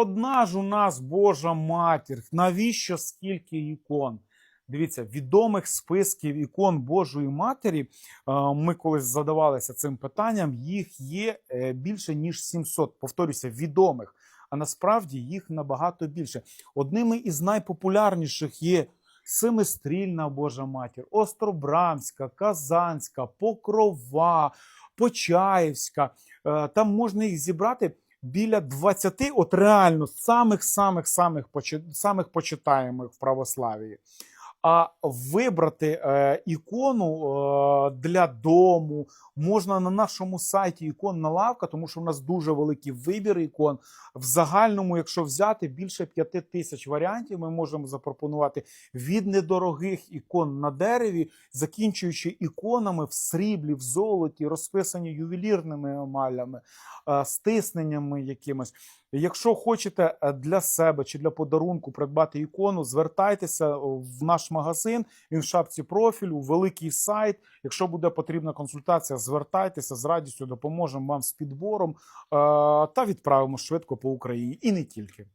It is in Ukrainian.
одна ж у нас Божа матір. Навіщо скільки ікон? Дивіться, відомих списків ікон Божої Матері. е, Ми колись задавалися цим питанням. Їх є е, більше ніж 700. Повторюся, відомих. А насправді їх набагато більше. Одними із найпопулярніших є Семистрільна Божа Матір, Остробрамська, Казанська, Покрова, Почаївська. Е, Там можна їх зібрати біля 20, от реально самих самих самих самих почитаємих в православії. А вибрати е, ікону е, для дому можна на нашому сайті іконна лавка, тому що в нас дуже великий вибір ікон. В загальному, якщо взяти більше п'яти тисяч варіантів, ми можемо запропонувати від недорогих ікон на дереві, закінчуючи іконами в сріблі, в золоті, розписані ювелірними емалями, е, стисненнями якимось. Якщо хочете е, для себе чи для подарунку придбати ікону, звертайтеся в наш магазин. Він в шапці профілю, великий сайт. Якщо буде потрібна консультація, звертайтеся з радістю допоможемо вам з підбором е, та відправимо швидко по Україні і не тільки.